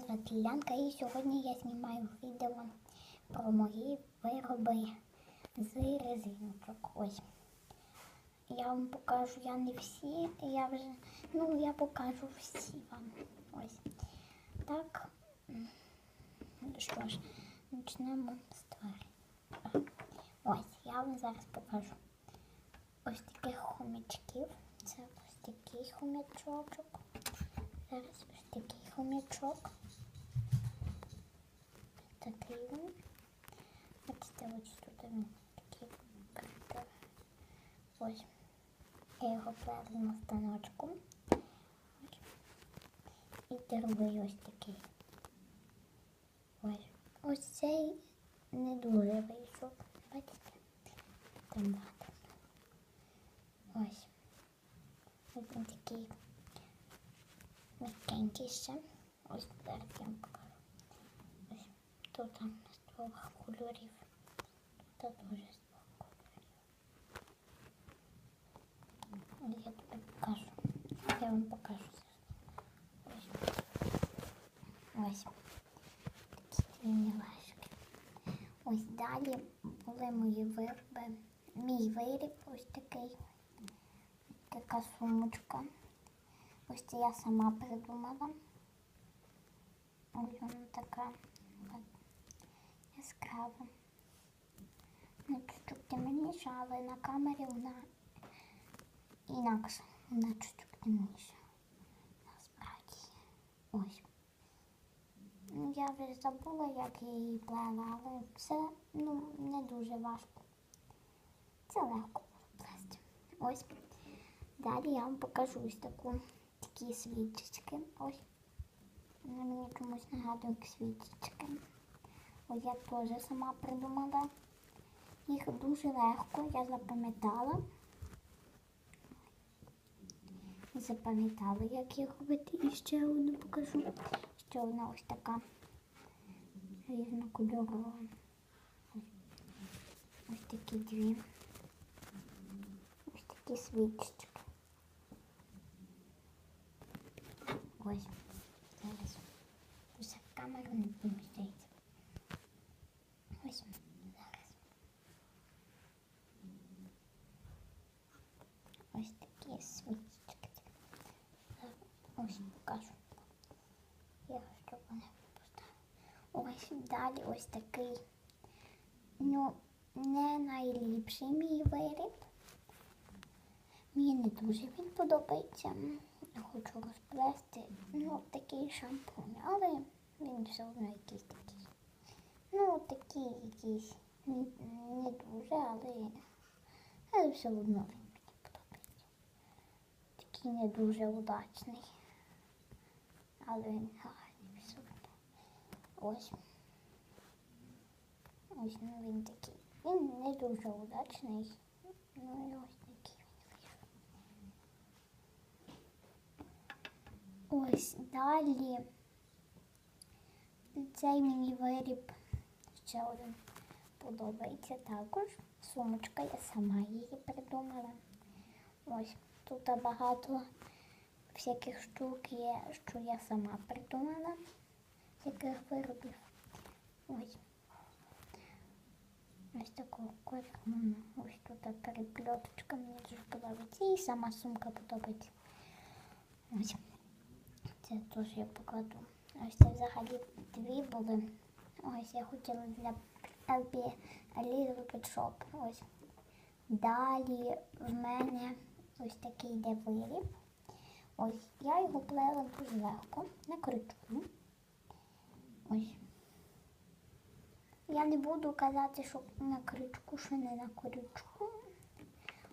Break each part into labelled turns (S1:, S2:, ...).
S1: Мене звати Лянка і сьогодні я знімаю відео про мої вироби з резиночок. Ось. Я вам покажу, я не всі, я вже, ну я покажу всі вам. Ось. Так. Ну що ж, почнемо з тварин. Ось, я вам зараз покажу. Ось таких хомячків. Це ось такий хомячочок. Зараз ось такий хомячок. Бачите, ось тут він такий. красивий. Ось. Я його плела на станочку. І другий ось такий. Ось. Ось цей не дуже вийшов. Бачите? Багато. Ось. Ось він такий м'якенький ще. Ось зараз я вам покажу. Ось тут там з двох кольорів. Тут дуже з двох кольорів. Я тобі покажу. Я вам покажу зараз. Ось. Такі дві мілашки. Ось далі були мої вироби. Мій виріб ось такий. Така сумочка. Ось це я сама придумала. Ось вона така яскрава. Ну, чуть-чуть темніша, але на камері вона інакша. Вона чуть-чуть темніша. Насправді. Ось. Ну, я вже забула, як я її плела, але це ну, не дуже важко. Це легко плести. Ось. Далі я вам покажу ось таку, такі свічечки. Ось. Вони мені чомусь нагадують свічечки. Ось я теж сама придумала. Їх дуже легко, я запам'ятала. Запам'ятала, як їх робити. І ще одну покажу. Ще одна ось така різнокольорова. Ось, ось такі дві. Ось такі свічечки. Ось. Зараз. В камеру не поміститься. Ось зараз. Ось такі свічечки. Ось покажу. Я щоб вони поставила. Ось далі ось такий. Ну, не найліпший мій виріб. Мені не дуже він подобається. Я хочу розплести ну, такий шампунь, але він все одно якийсь такий. Ну, такий якийсь не, не дуже, але, але все одно він мені подобається. Такий не дуже удачний. Але він гарний все одно. Ось. Ось ну, він такий. Він не дуже удачний. Ну і ось такий він вийшов. Ось далі. Цей мені виріб ще один подобається також. Сумочка, я сама її придумала. Ось тут багато всяких штук є, що я сама придумала, всяких виробів. Ось. Ось такого кольору. Ось тут переплеточка мені дуже подобається. І сама сумка подобається. Ось. Це теж я покладу. Ось це взагалі дві були. Ось я хотіла для LP Little Shop. Ось. Далі в мене ось такий йде виріб. Ось я його плела дуже легко на крючку. Ось. Я не буду казати, що на крючку, що не на крючку.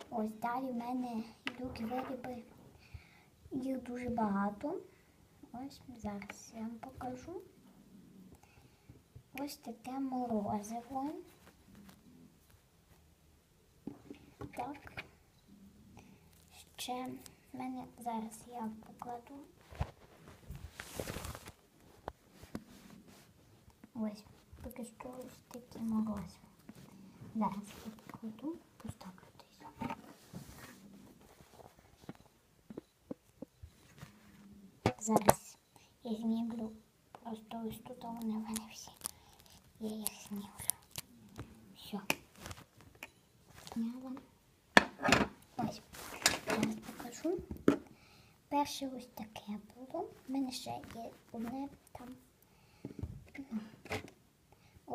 S1: Ось далі в мене йдуть вироби. Їх дуже багато. Ось зараз я вам покажу. Ось таке морозиво. Так. Ще в мене зараз я покладу. Ось, поки що морозиво. Зараз я покладу, поставлю десь. Зараз я знімлю Просто ось тут вони в всі. Я їх знімлю. Все. Зняла. Ось. Зараз покажу. Перше ось таке було. У мене ще є одне там. Ну,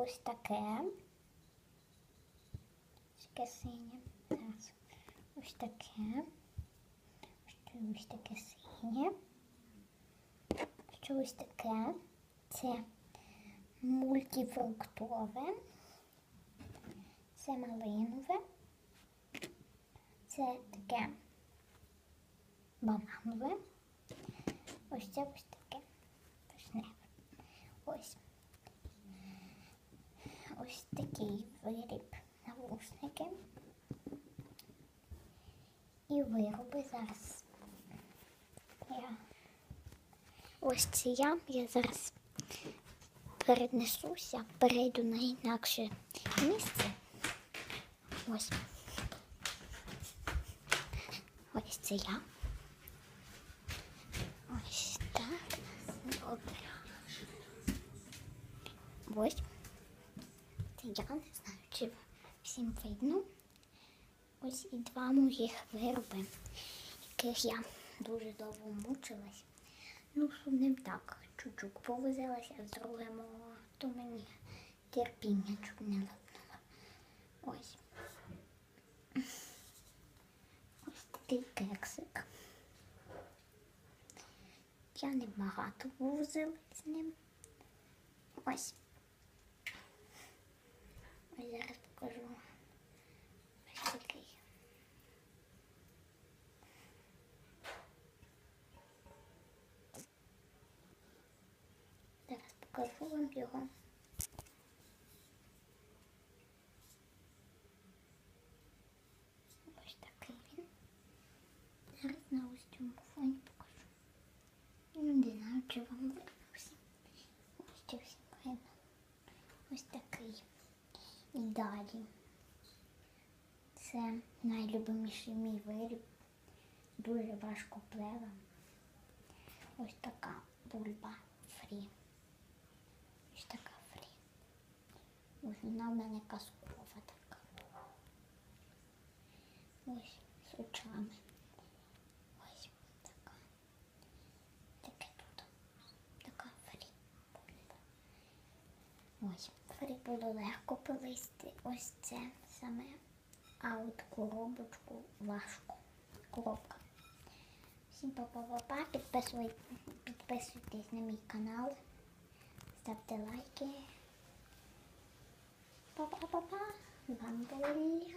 S1: Ось таке. Таке синє. Ось таке. Ось таке синє. Ось таке? Це мультифруктове. Це малинове. Це таке бананове. Ось це ось таке. Ось. Ось такий виріб навушники. І вироби зараз. Я Ось це я. Я зараз перенесуся, перейду на інакше місце. Ось. Ось це я. Ось так. Добре. Ось. Я не знаю, чи всім видно. Ось і два моїх вироби, яких я дуже довго мучилась. Ну, з одним так, чуть-чуть повозилася, а з другим, то мені терпіння чуть не лопнуло. Ось. Ось такий кексик. Я не багато возила з ним. Ось зараз покажу. Ось такий. Зараз покажу вам його. Ось такий він. Зараз на ось цьому фоні покажу. Ну, не знаю, чи вам видно всім. Ось це всім видно. Ось такий. І далі. Це найлюбиміший мій виріб. Дуже важко плела. Ось така бульба фрі. Ось така фрі. Ось вона в мене казкова така. Ось з очами. Ось така. Таке тут. Така фрі. Ось. Фрі було легко повисти. Ось це саме. А от коробочку важко. Коробка. Всім па-па-па-па. Підписуйтесь на мій канал. Ставте лайки. Па-па-па-па. З вами була Лілія.